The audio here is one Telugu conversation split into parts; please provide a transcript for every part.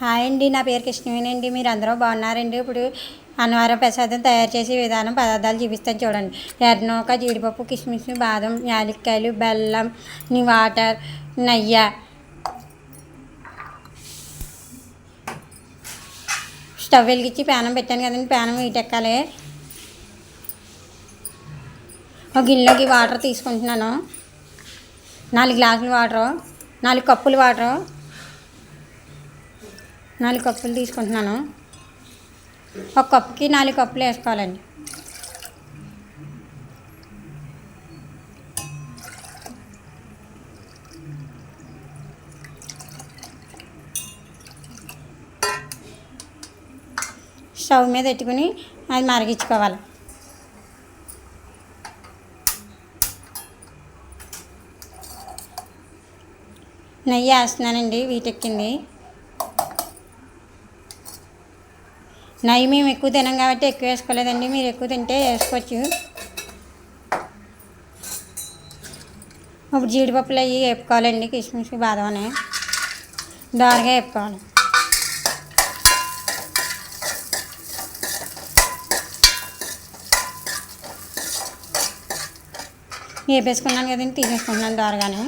హాయ్ అండి నా పేరు కృష్ణవేనండి మీరు అందరూ బాగున్నారండి? ఇప్పుడు అన్నవరం ప్రసాదం తయారు చేసే విధానం పదార్థాలు చూపిస్తాను చూడండి. ఎర్రనూక జీడిపప్పు కిస్మిస్ బాదం యాలక్కాయలు బెల్లం నీ వాటర్ నెయ్యి. స్టవ్ వెలిగించి ప్యానం పెట్టాను కదండి ప్యానం వీటెక్కాలి ఒక గిన్నెలోకి వాటర్ తీసుకుంటున్నాను. నాలుగు గ్లాసులు వాటరు నాలుగు కప్పులు వాటరు. నాలుగు కప్పులు తీసుకుంటున్నాను. ఒక కప్పుకి నాలుగు కప్పులు వేసుకోవాలండి. స్టవ్ మీద పెట్టుకుని అది మరిగించుకోవాలి. నెయ్యి వేస్తున్నానండి వీటెక్కింది. నై మేము ఎక్కువ తినాం కాబట్టి ఎక్కువ వేసుకోలేదండి. మీరు ఎక్కువ తింటే వేసుకోవచ్చు. ఇప్పుడు జీడిపప్పులు అవి వేపుకోవాలండి. కిస్మిస్ బాదం అని. వేపుకోవాలి. వేపేసుకున్నాను కదండి తీసేసుకుంటున్నాను దారుగానే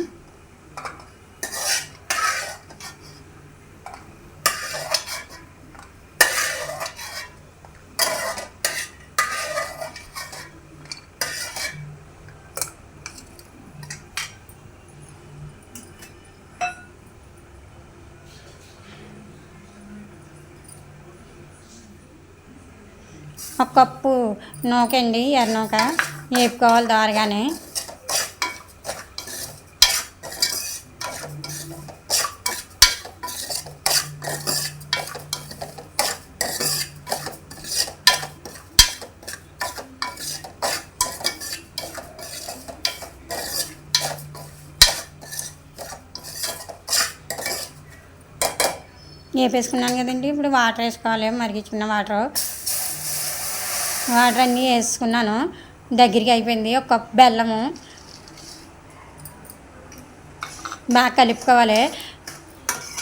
ఒక కప్పు నూకండి ఎర్ర నూక. వేపుకోవాలి దారగానే. వేపేసుకున్నాను కదండి. ఇప్పుడు వాటర్ వేసుకోవాలి మరిగించుకున్న వాటర్. వాటర్ అన్నీ వేసుకున్నాను. దగ్గరికి అయిపోయింది. ఒక కప్పు బెల్లము. బాగా కలుపుకోవాలి.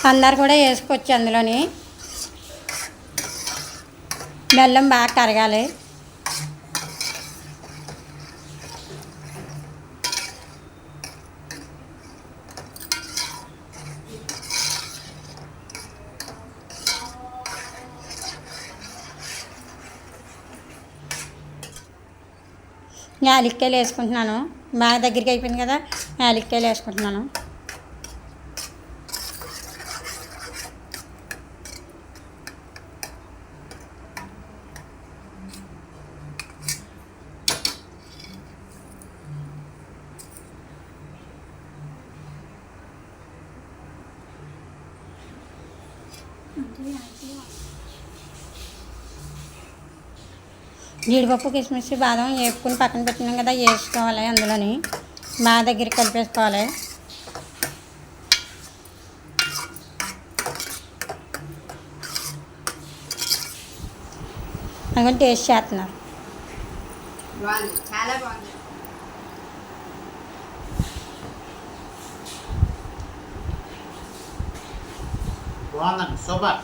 అందరు కూడా వేసుకోవచ్చు అందులోని. బెల్లం బాగా కరగాలి. యాలిక్కాయలు వేసుకుంటున్నాను. బాగా దగ్గరికి అయిపోయింది కదా యాలిక్కాయలు వేసుకుంటున్నాను. జీడిపప్పు కిస్మిస్ బాదం వేపుకుని పక్కన పెట్టినాం కదా వేసుకోవాలి అందులోని. బాగా దగ్గర కలిపేసుకోవాలి. అందుకని టేస్ట్ చేస్తున్నారు. చాలా బాగుంది. బాగుందండి సూపర్.